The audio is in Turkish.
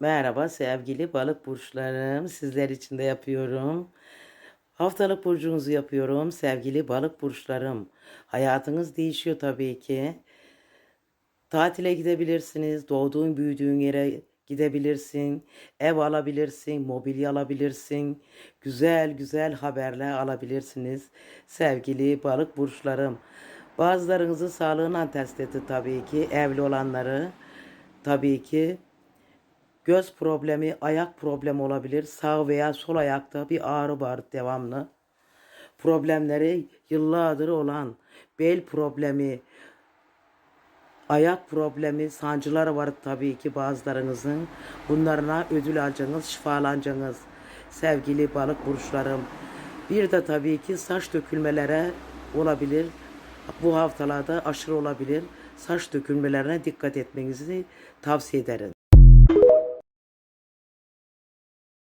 Merhaba sevgili balık burçlarım. Sizler için de yapıyorum. Haftalık burcunuzu yapıyorum sevgili balık burçlarım. Hayatınız değişiyor tabii ki. Tatile gidebilirsiniz. Doğduğun büyüdüğün yere gidebilirsin. Ev alabilirsin. Mobilya alabilirsin. Güzel güzel haberler alabilirsiniz. Sevgili balık burçlarım. Bazılarınızın sağlığına test etti tabii ki. Evli olanları tabii ki Göz problemi, ayak problemi olabilir. Sağ veya sol ayakta bir ağrı var devamlı. Problemleri yıllardır olan bel problemi, ayak problemi, sancıları var tabii ki bazılarınızın. Bunlarına ödül alacaksınız, şifalanacaksınız. Sevgili balık burçlarım. Bir de tabii ki saç dökülmelere olabilir. Bu haftalarda aşırı olabilir. Saç dökülmelerine dikkat etmenizi tavsiye ederim.